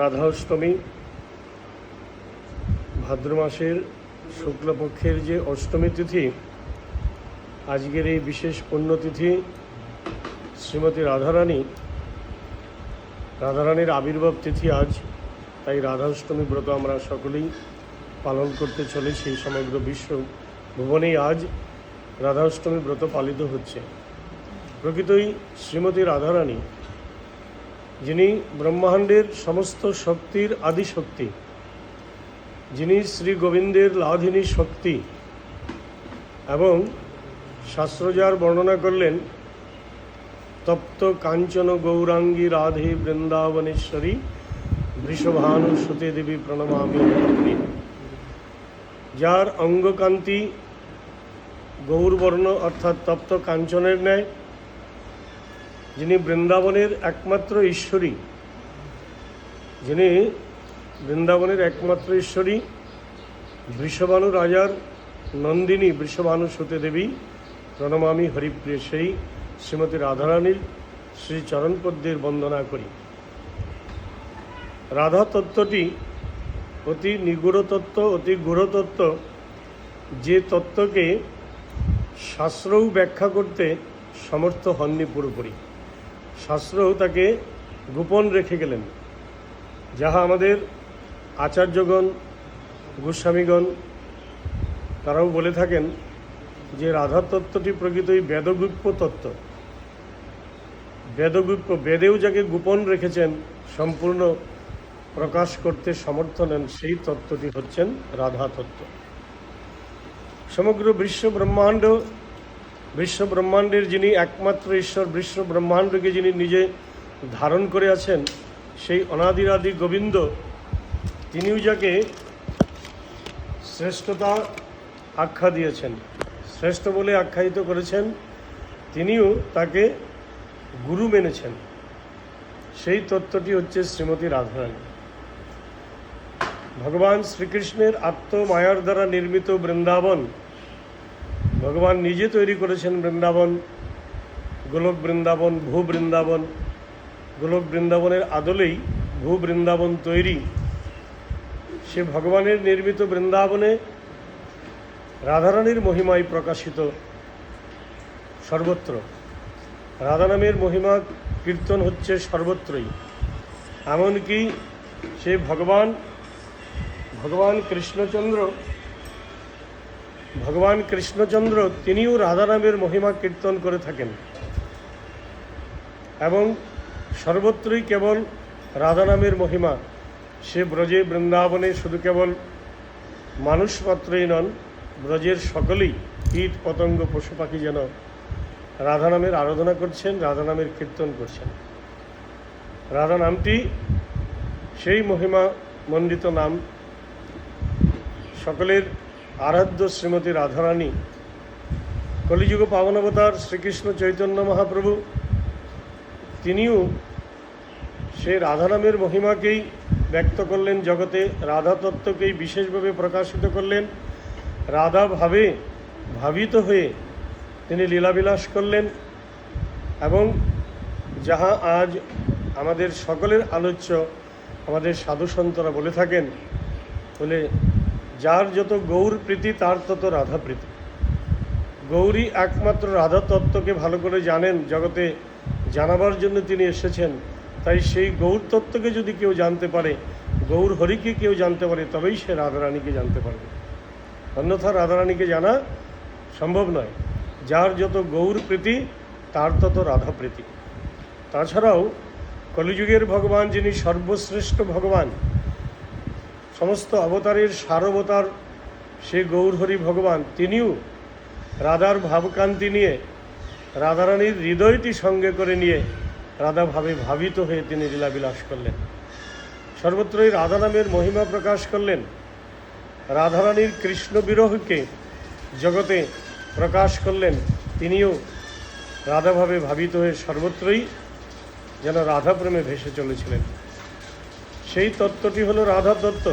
রাধা অষ্টমী ভাদ্র মাসের শুক্লপক্ষের যে অষ্টমী তিথি, আজকের এই বিশেষ পুণ্যতিথি শ্রীমতী রাধারানী। রাধারানীর আবির্ভাব তিথি আজ, তাই রাধা অষ্টমী ব্রত আমরা সকলেই পালন করতে চলেছি সমগ্র বিশ্ব ভুবনেই আজ রাধা অষ্টমী ব্রত পালিত হচ্ছে। প্রকৃতই শ্রীমতী রাধারানী যিনি ব্রহ্মাণ্ডের সমস্ত শক্তির আদি শক্তি, যিনি শ্রী গোবিন্দের লাধিনী শক্তি এবং শাস্ত্রজার বর্ণনা করলেন, তপ্ত কাঞ্চন গৌরাঙ্গী রাধে বৃন্দাবনেশ্বরী বৃষভানু সুতে দেবী প্রণমামি। যার অঙ্গকান্তি গৌরবর্ণ অর্থাৎ তপ্ত কাঞ্চনের ন্যায় যিনি বৃন্দাবনের একমাত্র ঈশ্বরী, যিনি বৃন্দাবনের একমাত্র ঈশ্বরী, বৃষভানু রাজার নন্দিনী বৃষভানু সতী দেবী প্রণমামি হরিপ্রিয় সেই শ্রীমতী রাধারানীর শ্রী চরণপদ্মের বন্দনা করি। রাধা তত্ত্বটি অতি নিগূঢ় তত্ত্ব, অতি গূঢ় তত্ত্ব। যে তত্ত্বকে শাস্ত্রও ব্যাখ্যা করতে সমর্থ হননি পুরোপুরি। শাস্ত্রও তাকে গোপন রেখে গেলেন। যাহা আমাদের আচার্যগণ, গোস্বামীগণ, তারাও বলে থাকেন যে রাধা তত্ত্বটি প্রকৃতই বেদগুপ্য তত্ত্ব। বেদগুপ্য বেদেও যাকে গোপন রেখেছেন, সম্পূর্ণ প্রকাশ করতে সমর্থ নেন সেই তত্ত্বটি হচ্ছেন রাধা তত্ত্ব সমগ্র বিশ্ব ব্রহ্মাণ্ড বিশ্ব ব্রহ্মাণ্ডের যিনি একমাত্র ঈশ্বর বিশ্ব ব্রহ্মাণ্ডকে যিনি নিজে ধারণ করে আছেন, সেই অনাদিরাদি গোবিন্দ, তিনিও যাকে শ্রেষ্ঠতা আখ্যা দিয়েছেন। শ্রেষ্ঠ বলে আখ্যায়িত করেছেন, তিনিও তাকে গুরু মেনেছেন। সেই তত্ত্বটি হচ্ছে শ্রীমতী রাধারানী। ভগবান শ্রীকৃষ্ণের আত্মমায়ার দ্বারা নির্মিত বৃন্দাবন ভগবান নিজে তৈরি করেছেন বৃন্দাবন, গোলক বৃন্দাবন, ভূ বৃন্দাবন। গোলক বৃন্দাবনের আদলেই ভূ বৃন্দাবন তৈরি। সে ভগবানের নির্মিত বৃন্দাবনে রাধারানীর মহিমায় প্রকাশিত সর্বত্র। রাধানামের মহিমা কীর্তন হচ্ছে সর্বত্রই। এমনকি সে ভগবান ভগবান কৃষ্ণচন্দ্র ভগবান কৃষ্ণচন্দ্র তিনিও রাধানামের মহিমা কীর্তন করে থাকেন। এবং সর্বত্রই কেবল রাধানামের মহিমা। সে ব্রজে বৃন্দাবনে শুধু কেবল মানুষ মাত্রই নন, ব্রজের সকলেই কীট, পতঙ্গ, পশু পাখি যেন রাধা নামের আরাধনা করছেন রাধা নামের কীর্তন করছেন। রাধা নামটি সেই মহিমা মণ্ডিত নাম। সকলের আরাধ্য শ্রীমতী রাধারানী, কলিযুগ পাবনাবতার শ্রীকৃষ্ণ চৈতন্য মহাপ্রভু, তিনিও সে রাধা নামের মহিমাকেই ব্যক্ত করলেন জগতে রাধা তত্ত্বকেই বিশেষভাবে প্রকাশিত করলেন রাধা ভাবে ভাবিত হয়ে তিনি লীলাবিলাস করলেন এবং যাহা আজ আমাদের সকলের আলোচ্য, আমাদের সাধু সন্তরা বলে থাকেন, বলে যার যত গৌর প্রীতি, তার তত রাধা প্রীতি। গৌরী একমাত্র রাধা তত্ত্বকে ভালো করে জানেন, জগতে জানাবার জন্য তিনি এসেছেন। তাই সেই গৌর তত্ত্বকে যদি কেউ জানতে পারে, গৌর হরিকে কেউ জানতে পারে, তবেই সে রাধারানীকে জানতে পারবে। অন্যথা রাধারানীকে জানা সম্ভব নয়। যার যত গৌর প্রীতি, তার তত রাধা প্রীতি। তাছাড়াও কলিযুগের ভগবান, যিনি সর্বশ্রেষ্ঠ ভগবান সমস্ত অবতারের সারবতার সে গৌরহরি ভগবান, তিনিও রাধার ভাবকান্তি নিয়ে, রাধারানীর হৃদয়টি সঙ্গে করে নিয়ে রাধাভাবে ভাবিত হয়ে তিনি লীলাবিলাস করলেন। সর্বত্রই রাধা নামের মহিমা প্রকাশ করলেন। রাধারানীর কৃষ্ণ বিরহকে জগতে প্রকাশ করলেন। তিনিও রাধাভাবে ভাবিত হয়ে সর্বত্রই যেন রাধাপ্রেমে ভেসে চলেছিলেন। সেই তত্ত্বটি হলো রাধা তত্ত্ব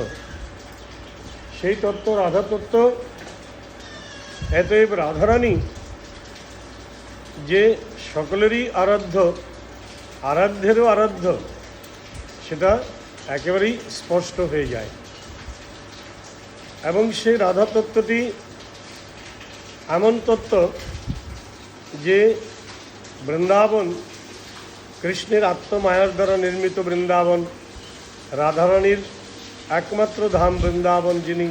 সেই তত্ত্ব রাধা তত্ত্ব এতএব রাধারানী, যে সকলেরই আরাধ্য, আরাধ্যেরও আরাধ্য, সেটা একেবারেই স্পষ্ট হয়ে যায়। এবং সেই রাধা তত্ত্বটি এমন তত্ত্ব যে বৃন্দাবন, কৃষ্ণের আত্মমায়ার দ্বারা নির্মিত বৃন্দাবন রাধারানীর একমাত্র ধাম বৃন্দাবন যিনি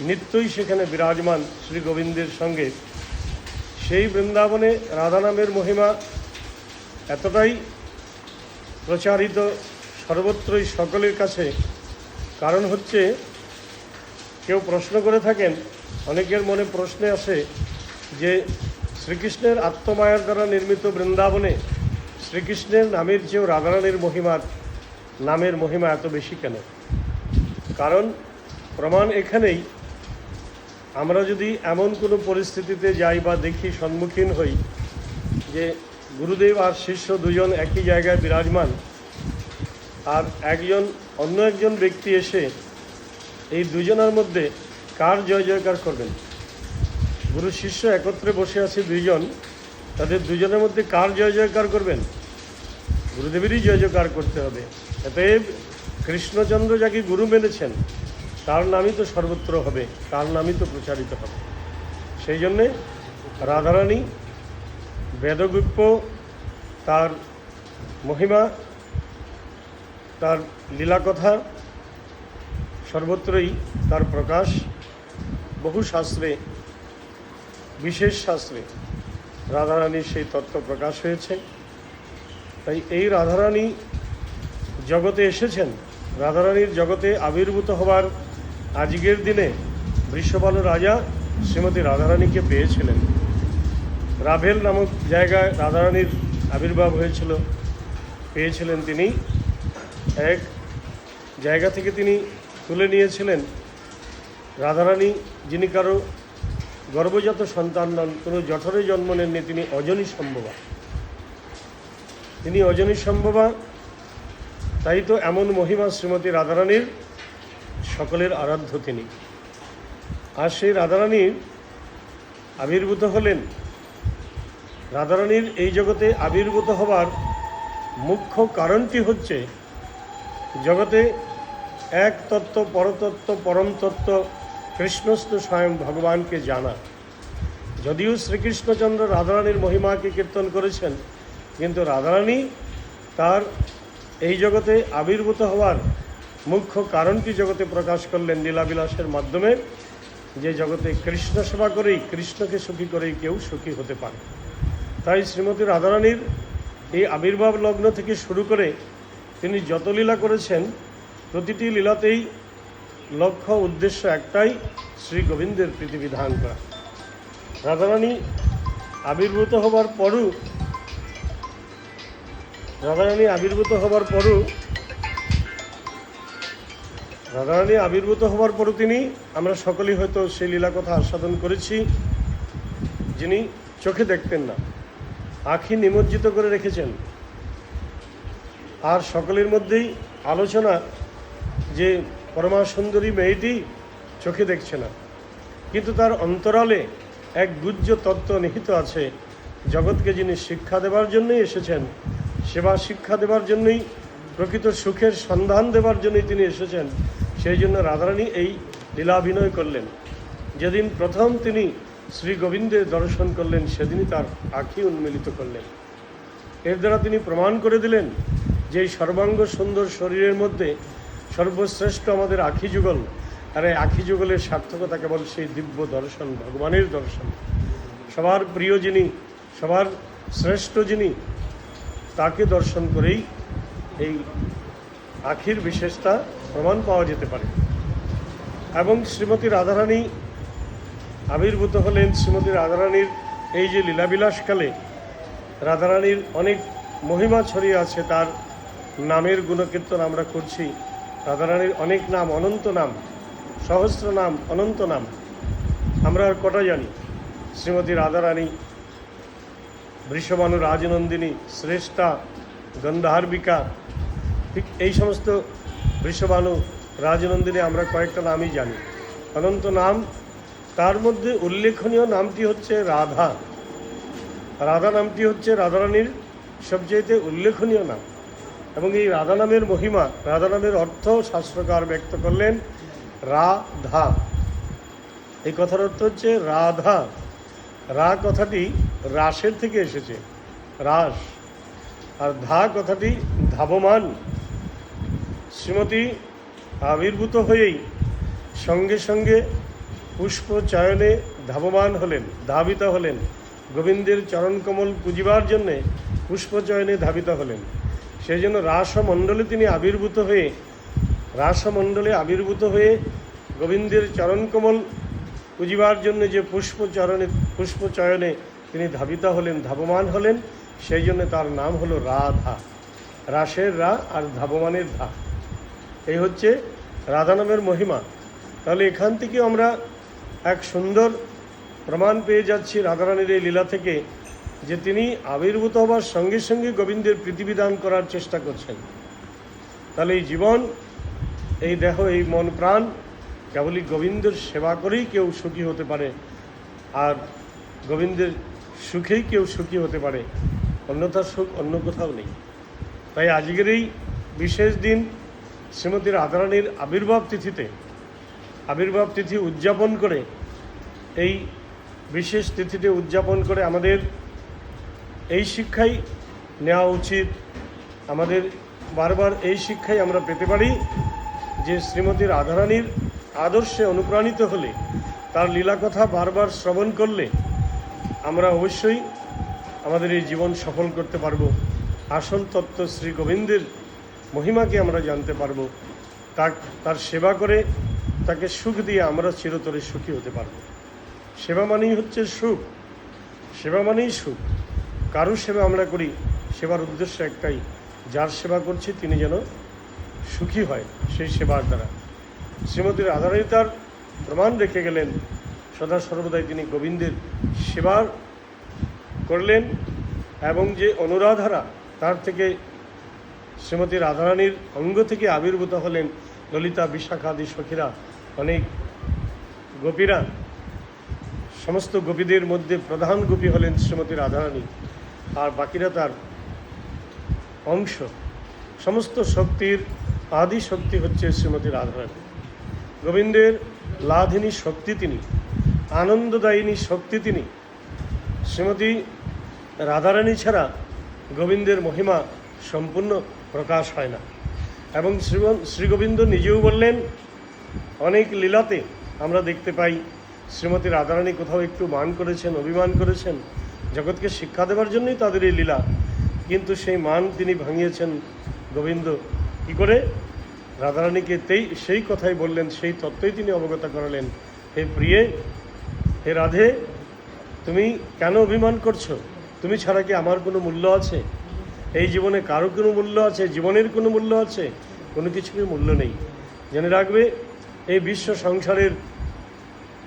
নিত্যই সেখানে বিরাজমান শ্রী গোবিন্দের সঙ্গে, সেই বৃন্দাবনে রাধা নামের মহিমা এতটাই প্রচারিত সর্বত্রই সকলের কাছে। কারণ হচ্ছে, কেউ প্রশ্ন করে থাকেন, অনেকের মনে প্রশ্নে আসে যে শ্রীকৃষ্ণের আত্মমায়ার দ্বারা নির্মিত বৃন্দাবনে শ্রীকৃষ্ণের নামের চেয়েও রাধারানীর মহিমার নামের মহিমা এত বেশি কেন? কারণ প্রমাণ এখানেই, আমরা যদি এমন কোনো পরিস্থিতিতে যাই বা দেখি সম্মুখীন হই যে গুরুদেব আর শিষ্য দুজন একই জায়গায় বিরাজমান, আর একজন অন্য একজন ব্যক্তি এসে এই দুজনের মধ্যে কার জয় জয়কার করবেন? গুরু শিষ্য একত্রে বসে আছে দুইজন, তাদের দুজনের মধ্যে কার জয় জয়কার করবেন? গুরুদেবেরই জয় জয়কার করতে হবে। অতএব কৃষ্ণচন্দ্র যাকে গুরু মেনেছেন, তার নামই তো সর্বত্র হবে, তার নামই তো প্রচারিত হবে। সেই জন্যে রাধারানী বেদগুপ্য তার মহিমা, তার লীলাকথা, সর্বত্রই তার প্রকাশ, বহু শাস্ত্রে, বিশেষ শাস্ত্রে রাধারানীর সেই তত্ত্ব প্রকাশ হয়েছে। তাই এই রাধারানী জগতে এসেছেন, রাধারানীর জগতে আবির্ভূত হবার আজকের দিনে বৃষভানু রাজা শ্রীমতী রাধারানীকে পেয়েছিলেন। রাভেল নামক জায়গায় রাধারানীর আবির্ভাব হয়েছিল, পেয়েছিলেন তিনি। এক জায়গা থেকে তিনি তুলে নিয়েছিলেন। রাধারানী যিনি কারও গর্ভজাত সন্তান নন, কোনো জঠরে জন্ম নেননি, তিনি অজনী সম্ভবা। তিনি অজনী সম্ভবা তাই তো এমন মহিমা শ্রীমতী রাধারানীর সকলের আরাধ্য তিনি। আর সেই রাধারানীর আবির্ভূত হলেন। রাধারানীর এই জগতে আবির্ভূত হবার মুখ্য কারণটি হচ্ছে জগতে এক তত্ত্ব, পরতত্ত্ব পরমতত্ত্ব কৃষ্ণস্থ স্বয়ং ভগবানকে জানা। যদিও শ্রীকৃষ্ণচন্দ্র রাধারানীর মহিমাকে কীর্তন করেছেন, কিন্তু রাধারানী তার এই জগতে আবির্ভূত হওয়ার মুখ্য কারণটি জগতে প্রকাশ করলেন লীলাবিলাসের মাধ্যমে, যে জগতে কৃষ্ণ সেবা করেই, কৃষ্ণকে সুখী করেই কেউ সুখী হতে পারে। তাই শ্রীমতী রাধারানীর এই আবির্ভাব লগ্ন থেকে শুরু করে তিনি যত লীলা করেছেন, প্রতিটি লীলাতেই লক্ষ্য, উদ্দেশ্য একটাই শ্রী গোবিন্দের প্রীতিবিধান করা। রাধারানী আবির্ভূত হবার পরও রাধারানী আবির্ভূত হবার পরও রাধারানী আবির্ভূত হবার পরও তিনি, আমরা সকলেই হয়তো সেই লীলা কথা আস্বাদন করেছি, যিনি চোখে দেখতেন না, আখি নিমজ্জিত করে রেখেছেন। আর সকলের মধ্যেই আলোচনা যে পরমা সুন্দরী মেয়েটি চোখে দেখছে না, কিন্তু তার অন্তরালে এক গুজ্জ তত্ত্ব নিহিত আছে, জগৎকে যিনি শিক্ষা দেবার জন্যই এসেছেন সেবা শিক্ষা দেবার জন্যই, প্রকৃত সুখের সন্ধান দেবার জন্যই তিনি এসেছেন। সেই জন্য রাধারানী এই লীলাভিনয় করলেন। যেদিন প্রথম তিনি শ্রী গোবিন্দের দর্শন করলেন, সেদিনই তার আঁখি উন্মিলিত করলেন। এর দ্বারা তিনি প্রমাণ করে দিলেন যে সর্বাঙ্গ সুন্দর শরীরের মধ্যে সর্বশ্রেষ্ঠ আমাদের আখি যুগল, আর এই আখি যুগলের সার্থকতা কেবল সেই দিব্য দর্শন, ভগবানের দর্শন। সবার প্রিয় যিনি, সবার শ্রেষ্ঠ যিনি তাকে দর্শন করেই এই আখির বিশেষতা প্রমাণ পাওয়া যেতে পারে। এবং শ্রীমতী রাধারানী আবির্ভূত হলেন শ্রীমতী রাধারানীর এই যে লীলাবিলাসকালে রাধারানীর অনেক মহিমা ছড়িয়ে আছে, তার নামের গুণকীর্তন আমরা করছি। রাধারানীর অনেক নাম, অনন্ত নাম, সহস্র নাম, অনন্ত নাম। আমরা আর কটা জানি? শ্রীমতী রাধারানী বৃষভানু রাজনন্দিনী, শ্রেষ্ঠা, গন্ধার্বিকা, ঠিক এই সমস্ত বৃষভানু রাজনন্দিনী আমরা কয়েকটা নামই জানি। অনন্ত নাম, তার মধ্যে উল্লেখনীয় নামটি হচ্ছে রাধা। রাধা নামটি হচ্ছে রাধারানীর সবচেয়ে উল্লেখনীয় নাম। এবং এই রাধা নামের মহিমা, রাধা নামের অর্থ শাস্ত্রকার ব্যক্ত করলেন রাধা। এই কথার অর্থ হচ্ছে রাধা। রা কথাটি রাসের থেকে এসেছে। রাস আর ধা কথাটি ধাবমান। শ্রীমতী আবির্ভূত হয়েই সঙ্গে সঙ্গে পুষ্প চয়নে ধাবমান হলেন, ধাবিত হলেন। গোবিন্দের চরণকমল পুজিবার জন্যে পুষ্প চয়নে ধাবিত হলেন। সেই জন্য রাসমণ্ডলে তিনি আবির্ভূত হয়ে, রাসমণ্ডলে আবির্ভূত হয়ে গোবিন্দের চরণকমল পুজিবার জন্য যে পুষ্প চরণে পুষ্প চয়নে তিনি ধাবিতা হলেন, ধাবমান হলেন, সেই জন্য তার নাম হলো রাধা। রাসের রা আর ধাবমানের ধা। এই হচ্ছে রাধা নামের মহিমা। তাহলে এখান থেকে আমরা এক সুন্দর প্রমাণ পেয়ে যাচ্ছি রাধারানীর এই লীলা থেকে, যে তিনি আবির্ভূত হবার সঙ্গে সঙ্গে গোবিন্দের পৃথিবীদান করার চেষ্টা করছেন। তাহলে এই জীবন, এই দেহ, এই মন, প্রাণ, কেবলই গোবিন্দের সেবা করেই কেউ সুখী হতে পারে। আর গোবিন্দের সুখেই কেউ সুখী হতে পারে, অন্যথার সুখ অন্য কোথাও নেই। তাই আজকের এই বিশেষ দিন শ্রীমতী রাধারানীর আবির্ভাব তিথিতে, আবির্ভাব তিথি উদযাপন করে, এই বিশেষ তিথিতে উদযাপন করে আমাদের এই শিক্ষাই নেওয়া উচিত। আমাদের বারবার এই শিক্ষাই আমরা পেতে পারি যে শ্রীমতী রাধারানীর আদর্শে অনুপ্রাণিত হলে, তার লীলা কথা বারবার শ্রবণ করলে আমরা অবশ্যই আমাদের এই জীবন সফল করতে পারব। আসল তত্ত্ব শ্রী গোবিন্দের মহিমাকে আমরা জানতে পারব। তার তার সেবা করে তাকে সুখ দিয়ে আমরা চিরতরে সুখী হতে পারব। সেবা মানেই হচ্ছে সুখ। সেবা মানেই সুখ। কারও সেবা আমরা করি, সেবার উদ্দেশ্য একটাই, যার সেবা করছি তিনি যেন সুখী হয় সেই সেবার দ্বারা। শ্রীমতী রাধারানী তার প্রমাণ রেখে গেলেন। সদা সর্বদাই তিনি গোবিন্দের সেবার করলেন এবং যে অনুরাধারা তার থেকে শ্রীমতী রাধারানীর অঙ্গ থেকে আবির্ভূত হলেন ললিতা, বিশাখাদি, সখীরা, অনেক গোপীরা। সমস্ত গোপীদের মধ্যে প্রধান গোপী হলেন শ্রীমতী রাধারানী। আর বাকিরা তার অংশ। সমস্ত শক্তির আদি শক্তি হচ্ছে শ্রীমতী রাধারানী। গোবিন্দের লাধিনী শক্তি তিনি, আনন্দদায়িনী শক্তি তিনি শ্রীমতী রাধারানী ছাড়া গোবিন্দের মহিমা সম্পূর্ণ প্রকাশ হয় না। এবং শ্রী শ্রীগোবিন্দ নিজেও বললেন, অনেক লীলাতে আমরা দেখতে পাই শ্রীমতী রাধারানী কোথাও একটু মান করেছেন, অভিমান করেছেন, জগৎকে শিক্ষা দেওয়ার জন্যই তাদের এই লীলা। কিন্তু সেই মান তিনি ভাঙিয়েছেন গোবিন্দ। কি করে? রাধারানীকে তেই, সেই কথাই বললেন, সেই তত্ত্বই তিনি অবগত করালেন। হে প্রিয়ে, হে রাধে তুমি কেন অভিমান করছ? তুমি ছাড়া কি আমার কোনো মূল্য আছে? এই জীবনে কারও কোনো মূল্য আছে? জীবনের কোনো মূল্য আছে? কোনো কিছুরই মূল্য নেই? জেনে রাখবে, এই বিশ্ব সংসারের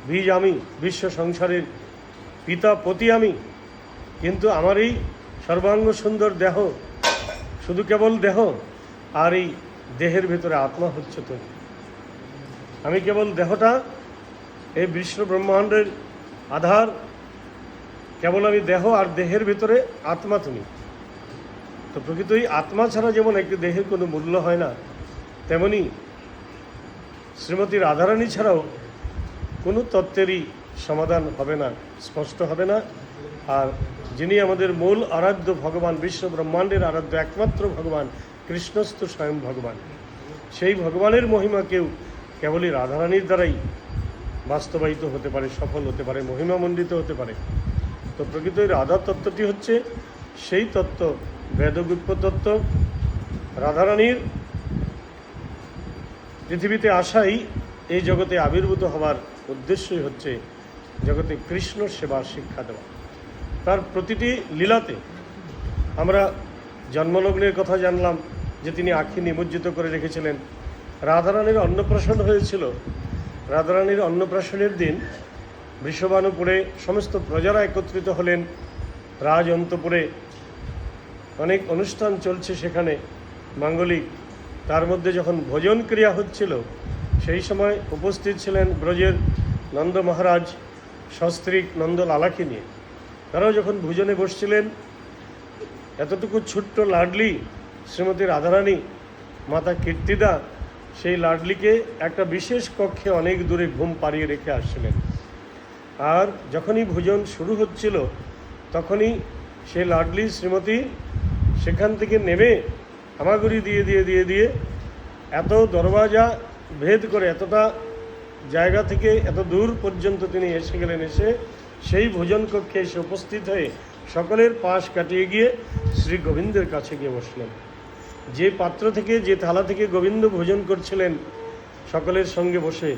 বীজ আমি, বিশ্ব সংসারের পিতা পতি আমি। কিন্তু আমার এই সর্বাঙ্গ সুন্দর দেহ, শুধু কেবল দেহ, আর এই দেহের ভেতরে আত্মা হচ্ছে তুমি আমি কেবল দেহটা, এই বিশ্ব ব্রহ্মাণ্ডের আধার কেবল আমি দেহ আর দেহের ভেতরে আত্মা তুমি। তো প্রকৃতই আত্মা ছাড়া যেমন একটি দেহের কোনো মূল্য হয় না, তেমনি শ্রীমতী রাধারানী ছাড়াও কোনো তত্ত্বেরই সমাধান হবে না, স্পষ্ট হবে না। আর যিনি আমাদের মূল আরাধ্য ভগবান বিশ্ব ব্রহ্মাণ্ডের আরাধ্য একমাত্র ভগবান কৃষ্ণস্থ স্বয়ং ভগবান। সেই ভগবানের মহিমা কেউ কেবলই রাধারানীর দ্বারাই বাস্তবায়িত হতে পারে, সফল হতে পারে, মহিমামণ্ডিত হতে পারে। তো প্রকৃত রাধা তত্ত্বটি হচ্ছে সেই তত্ত্ব, বেদগুপ্ত তত্ত্ব। রাধারানীর পৃথিবীতে আসাই এই জগতে আবির্ভূত হওয়ার উদ্দেশ্যই হচ্ছে জগতে কৃষ্ণ সেবার শিক্ষা দেওয়া। তার প্রতিটি লীলাতে আমরা জন্মলগ্নের কথা জানলাম যে তিনি আখি নিমজ্জিত করে রেখেছিলেন। রাধারানীর অন্নপ্রাশন হয়েছিল। রাধারানীর অন্নপ্রাশনের দিন বৃষবানুপুরে সমস্ত প্রজারা একত্রিত হলেন। রাজ অন্তপুরে অনেক অনুষ্ঠান চলছে সেখানে মাঙ্গলিক। তার মধ্যে যখন ভোজন ক্রিয়া হচ্ছিল, সেই সময় উপস্থিত ছিলেন ব্রজের নন্দ মহারাজ, সস্ত্রীক নন্দ লালাকে নিয়ে। তারাও যখন ভোজনে বসছিলেন, এতটুকু ছোট্ট লাডলি শ্রীমতী রাধারানী, মাতা কীর্তিদা, সেই লাডলিকে একটা বিশেষ কক্ষে অনেক দূরে ঘুম পাড়িয়ে রেখে আসছিলেন। আর যখনই ভোজন শুরু হচ্ছিল, তখনই সে লাডলি শ্রীমতী সেখান থেকে নেমে হামাগুড়ি দিয়ে দিয়ে দিয়ে দিয়ে এত দরওয়াজা ভেদ করে, এতটা জায়গা থেকে এত দূর পর্যন্ত তিনি এসে গেলেন, এসে সেই ভোজন কক্ষে এসে উপস্থিত হয়ে সকলের পাশ কাটিয়ে গিয়ে শ্রী গোবিন্দের কাছে গিয়ে বসলেন। যে পাত্র থেকে, যে থালা থেকে গোবিন্দ ভোজন করছিলেন, সকলের সঙ্গে বসে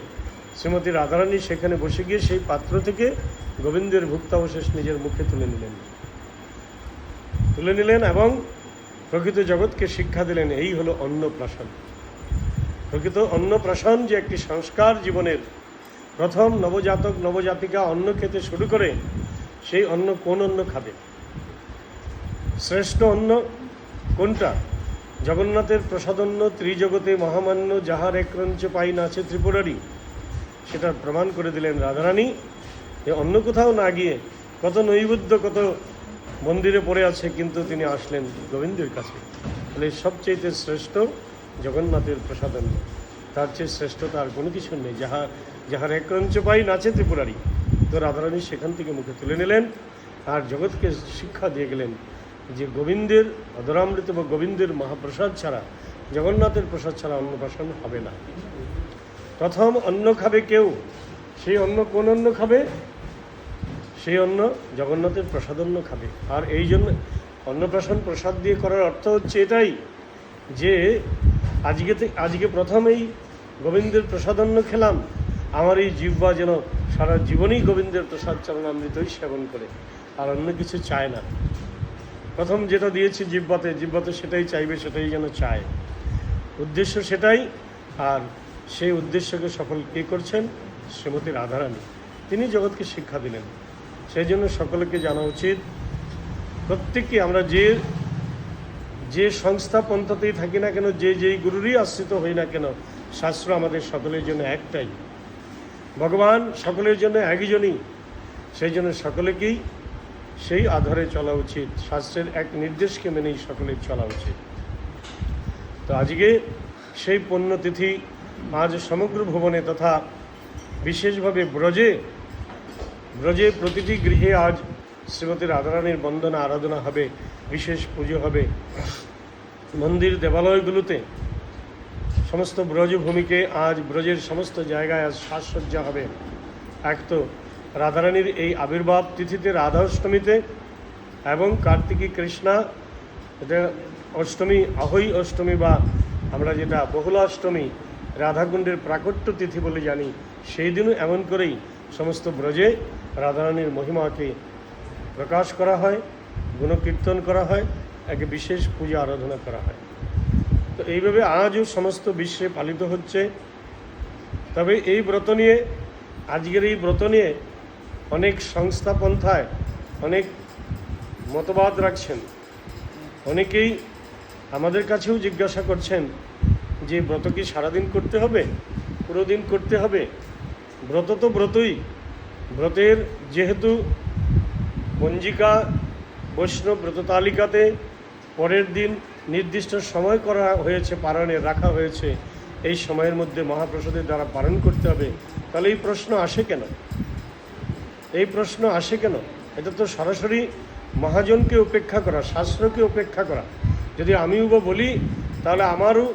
শ্রীমতী রাধারানী সেখানে বসে গিয়ে সেই পাত্র থেকে গোবিন্দের ভুক্তাবশেষ নিজের মুখে তুলে নিলেন। তুলে নিলেন এবং প্রকৃত জগৎকে শিক্ষা দিলেন, এই হলো অন্নপ্রাশন। প্রকৃত অন্নপ্রাশন যে একটি সংস্কার জীবনের প্রথম নবজাতক, নবজাতিকা অন্ন খেতে শুরু করে সেই অন্ন কোন অন্ন খাবে? শ্রেষ্ঠ অন্ন কোনটা? জগন্নাথের প্রসাদন্য ত্রিজগতে মহামান্য, যাহার একরঞ্চ পাই না আছে ত্রিপুরারি। সেটা প্রমাণ করে দিলেন রাধারানী যে অন্য কোথাও না গিয়ে কত নৈবেদ্য, কত মন্দিরে পড়ে আছে, কিন্তু তিনি আসলেন গোবিন্দের কাছে। তাহলে সবচেয়ে শ্রেষ্ঠ জগন্নাথের প্রসাদন তার চেয়ে শ্রেষ্ঠতা আর কোনো কিছু নেই। যাহা, যাহার একরঞ্চ পাই নাচে ত্রিপুরারি তো রাধারানী সেখান থেকে মুখে তুলে নিলেন আর জগৎকে শিক্ষা দিয়ে গেলেন যে গোবিন্দের, অধরামৃত বা গোবিন্দের মহাপ্রসাদ ছাড়া, জগন্নাথের প্রসাদ ছাড়া অন্নপ্রাশন হবে না। প্রথম অন্ন খাবে কেউ, সেই অন্ন কোন অন্ন খাবে? সেই অন্ন জগন্নাথের প্রসাদ অন্ন খাবে। আর এই জন্য অন্নপ্রাশন প্রসাদ দিয়ে করার অর্থ হচ্ছে এটাই যে, আজকে আজকে প্রথমেই গোবিন্দের প্রসাদন্ন খেলাম। আমার এই জিহ্বা যেন সারা জীবনই গোবিন্দের প্রসাদ চরণামৃতই সেবন করে, আর অন্য কিছু চায় না। প্রথম যেটা দিয়েছি জিব্বাতে জিব্বাতে সেটাই চাইবে, সেটাই যেন চায়। উদ্দেশ্য সেটাই, আর সেই উদ্দেশ্যকে সফল কে করছেন? শ্রীমতী রাধারানী। তিনি জগৎকে শিক্ষা দিলেন। সেই জন্য সকলকে জানা উচিত, প্রত্যেককে আমরা যে যে সংস্থা পন্থাতেই থাকি না কেন, যে, যেই গুরুরই আশ্রিত হই না কেন, শাস্ত্র আমাদের সকলের জন্য একটাই। ভগবান সকলের জন্য একজনই সেই জন্য সকলেকেই সেই আধারে চলা উচিত। শাস্ত্রের এক নির্দেশকে মেনেই সকলের চলা উচিত। তো আজকে সেই পুণ্যতিথি আজ সমগ্র ভুবনে তথা বিশেষভাবে ব্রজে ব্রজে প্রতিটি গৃহে আজ শ্রীমতী রাধারানীর বন্দনা আরাধনা হবে, বিশেষ পুজো হবে। মন্দির দেবালয়গুলোতে সমস্ত ব্রজভূমিকে আজ ব্রজের সমস্ত জায়গায় আজ সাজসজ্জা হবে। এক তো রাধারানীর এই আবির্ভাব তিথিতে রাধা অষ্টমীতে এবং কার্তিকী কৃষ্ণা, এটা অষ্টমী, আহই অষ্টমী বা আমরা যেটা বহুলা অষ্টমী রাধাকুণ্ডের প্রাকট্য তিথি বলে জানি। সেই দিনও এমন করেই সমস্ত ব্রজে রাধারানীর মহিমাকে প্রকাশ করা হয়, গুণকীর্তন করা হয়, এক বিশেষ পূজা আরাধনা করা হয়। তো এইভাবে আজও সমস্ত বিশ্বে পালিত হচ্ছে। তবে এই ব্রত নিয়ে, আজকের এই ব্রত নিয়ে অনেক সংস্থা পন্থায় অনেক মতবাদ রাখছেন। অনেকেই আমাদের কাছেও জিজ্ঞাসা করছেন যে ব্রত কি সারাদিন করতে হবে পুরো দিন করতে হবে, ব্রত তো ব্রতই। ব্রতের যেহেতু পঞ্জিকা বৈষ্ণব ব্রত তালিকাতে পরের দিন নির্দিষ্ট সময় করা হয়েছে পালনের রাখা হয়েছে, এই সময়ের মধ্যে মহাপ্রসাদের দ্বারা পালন করতে হবে। তাহলে এই প্রশ্ন আসে কেন? এই প্রশ্ন আসে কেন? এটা তো সরাসরি মহাজনকে উপেক্ষা করা, শাস্ত্রকে উপেক্ষা করা। যদি আমিও বলি, তাহলে আমারও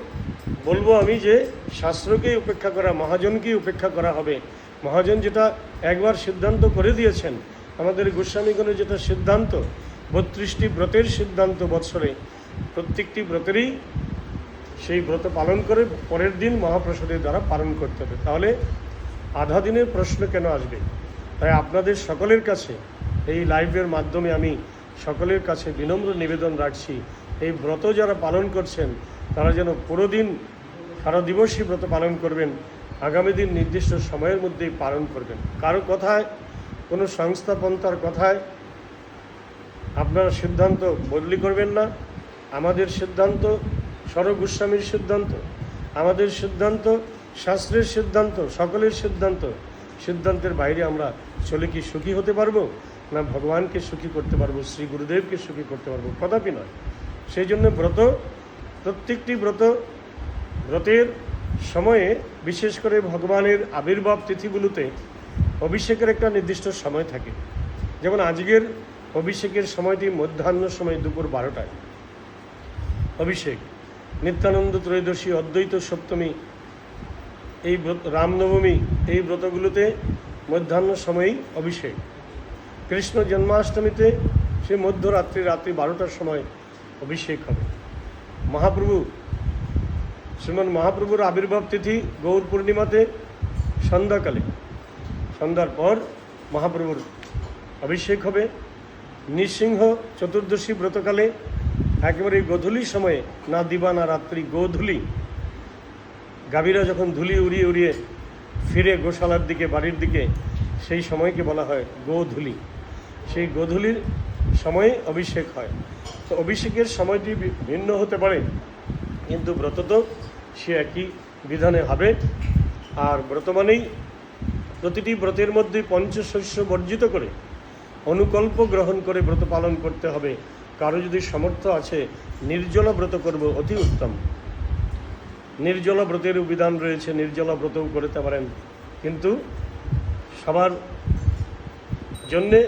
বলব আমি যে শাস্ত্রকেই উপেক্ষা করা, মহাজনকেই উপেক্ষা করা হবে। মহাজন যেটা একবার সিদ্ধান্ত করে দিয়েছেন, আমাদের গোস্বামীগণের যেটা সিদ্ধান্ত, বত্রিশটি ব্রতের সিদ্ধান্ত বৎসরে, প্রত্যেকটি ব্রতেরই সেই ব্রত পালন করে পরের দিন মহাপ্রসাদের দ্বারা পালন করতে হবে। তাহলে আধা দিনের প্রশ্ন কেন আসবে? তাই আপনাদের সকলের কাছে এই লাইভের মাধ্যমে আমি সকলের কাছে বিনম্র নিবেদন রাখছি। এই ব্রত যারা পালন করছেন তারা যেন পুরো দিন সারা দিবসই ব্রত পালন করবেন, আগামী দিন নির্দিষ্ট সময়ের মধ্যেই পালন করবেন। কারও কথায়, কোনো সংস্থা পন্থার কথায় আপনারা সিদ্ধান্ত বদলি করবেন না। আমাদের সিদ্ধান্ত স্বরগোস্বামীর সিদ্ধান্ত, আমাদের সিদ্ধান্ত শাস্ত্রের সিদ্ধান্ত, সকলের সিদ্ধান্ত। সিদ্ধান্তের বাইরে আমরা চলে কি সুখী হতে পারব? না ভগবানকে সুখী করতে পারব, শ্রী গুরুদেবকে সুখী করতে পারব? কদাপি নয়। সেই জন্য ব্রত প্রত্যেকটি ব্রত, ব্রতের সময়ে বিশেষ করে ভগবানের আবির্ভাব তিথিগুলোতে অভিষেকের একটা নির্দিষ্ট সময় থাকে। যেমন আজকের অভিষেকের সময়টি মধ্যাহ্ন সময় দুপুর বারোটায়। অভিষেক, নিত্যানন্দ ত্রয়োদশী, অদ্বৈত সপ্তমী, এই রামনবমী, এই ব্রতগুলোতে মধ্যাহ্ন সময়েই অভিষেক। কৃষ্ণ জন্মাষ্টমীতে সে মধ্যরাত্রি রাত্রি বারোটার সময় অভিষেক হবে। মহাপ্রভু, শ্রীমন মহাপ্রভুর আবির্ভাব তিথি গৌর পূর্ণিমাতে সন্ধ্যাকালে। সন্ধ্যার পর মহাপ্রভুর অভিষেক হবে। নৃসিংহ চতুর্দশী ব্রতকালে একেবারে গধূলি সময়ে না দিবা না রাত্রি গোধূলি গাভীরা যখন ধুলি উড়িয়ে উড়িয়ে ফিরে গোশালার দিকে, বাড়ির দিকে, সেই সময়কে বলা হয় গোধূলি। সেই গোধূলির সময়ে অভিষেক হয়। তো অভিষেকের সময়টি ভিন্ন হতে পারে, কিন্তু ব্রত তো সে একই বিধানে হবে। আর ব্রত মানেই প্রতিটি ব্রতের মধ্যে পঞ্চশস্য বর্জিত করে অনুকল্প গ্রহণ করে ব্রত পালন করতে হবে। কারও যদি সামর্থ্য আছে, নির্জলা ব্রত করব, অতি উত্তম। নির্জলা ব্রতের বিধান রয়েছে, নির্জলা ব্রতও করতে পারেন। কিন্তু সবার জন্যে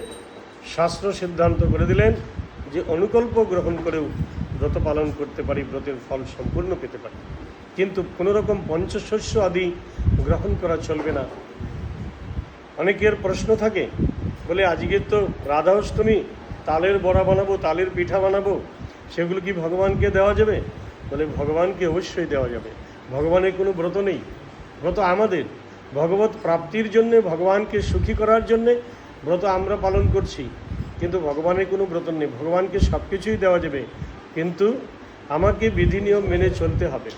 শাস্ত্র সিদ্ধান্ত করে দিলেন যে অনুকল্প গ্রহণ করেও ব্রত পালন করতে পারি, ব্রতের ফল সম্পূর্ণ পেতে পারি। কিন্তু কোনোরকম পঞ্চশস্য আদি গ্রহণ করা চলবে না। অনেকের প্রশ্ন থাকে, বলে আজকে তো রাধা অষ্টমী তালের বড়া বানাবো, তালের পিঠা বানাবো, সেগুলো কি ভগবানকে দেওয়া যাবে? বলে ভগবানকে অবশ্যই দেওয়া যাবে। ভগবানের কোনো ব্রত নেই। ব্রত আমাদের। ভগবত প্রাপ্তির জন্যে, ভগবানকে সুখী করার জন্যে ব্রত আমরা পালন করছি, কিন্তু ভগবানের কোনো ব্রত নেই। ভগবানকে সব কিছুই দেওয়া যাবে, কিন্তু আমাকে বিধি নিয়ম মেনে চলতে হবে,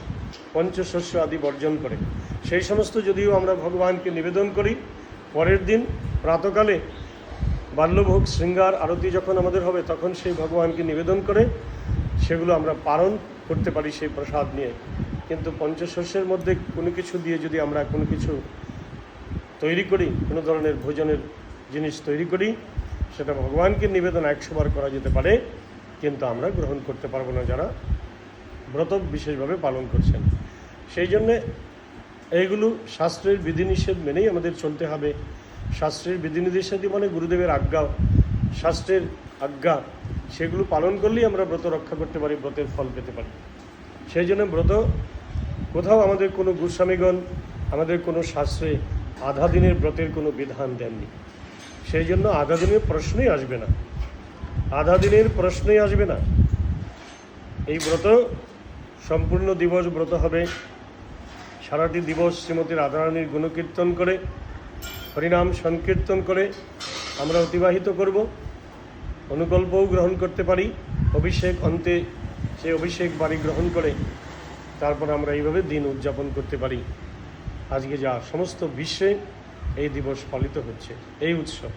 পঞ্চশস্য আদি বর্জন করে। সেই সমস্ত যদিও আমরা ভগবানকে নিবেদন করি, পরের দিন প্রাতকালে বাল্যভোগ, শৃঙ্গার, আরতি যখন আমাদের হবে, তখন সেই ভগবানকে নিবেদন করে সেগুলো আমরা পালন করতে পারি সেই প্রসাদ নিয়ে। কিন্তু পঞ্চশস্যের মধ্যে কোনো কিছু দিয়ে যদি আমরা কোনো কিছু তৈরি করি, কোনো ধরনের ভোজনের জিনিস তৈরি করি, সেটা ভগবানকে নিবেদন একশোবার করা যেতে পারে, কিন্তু আমরা গ্রহণ করতে পারব না যারা ব্রত বিশেষভাবে পালন করছেন। সেই জন্যে এইগুলো শাস্ত্রের বিধিনিষেধ মেনেই আমাদের চলতে হবে। শাস্ত্রের বিধিনিষেধই মানে গুরুদেবের আজ্ঞা, শাস্ত্রের আজ্ঞা, সেগুলো পালন করলেই আমরা ব্রত রক্ষা করতে পারি, ব্রতের ফল পেতে পারি। সেই জন্য ব্রত, কোথাও আমাদের কোনো গোস্বামীগণ, আমাদের কোনো শাস্ত্রে আধা দিনের ব্রতের কোনো বিধান দেননি। সেই জন্য আধা দিনের প্রশ্নই আসবে না। আধা দিনের প্রশ্নই আসবে না। এই ব্রত সম্পূর্ণ দিবস ব্রত হবে। সারাটি দিবস শ্রীমতী রাধারানীর গুণকীর্তন করে, হরিনাম সংকীর্তন করে আমরা অতিবাহিত করব। অনুকল্পও গ্রহণ করতে পারি। অভিষেক অন্তে সেই অভিষেক বাড়ি গ্রহণ করে, তারপর আমরা এইভাবে দিন উদযাপন করতে পারি। আজকে যা সমস্ত বিশ্বে এই দিবস পালিত হচ্ছে, এই উৎসব।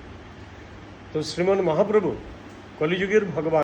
তো শ্রীমন মহাপ্রভু কলিযুগের ভগবান।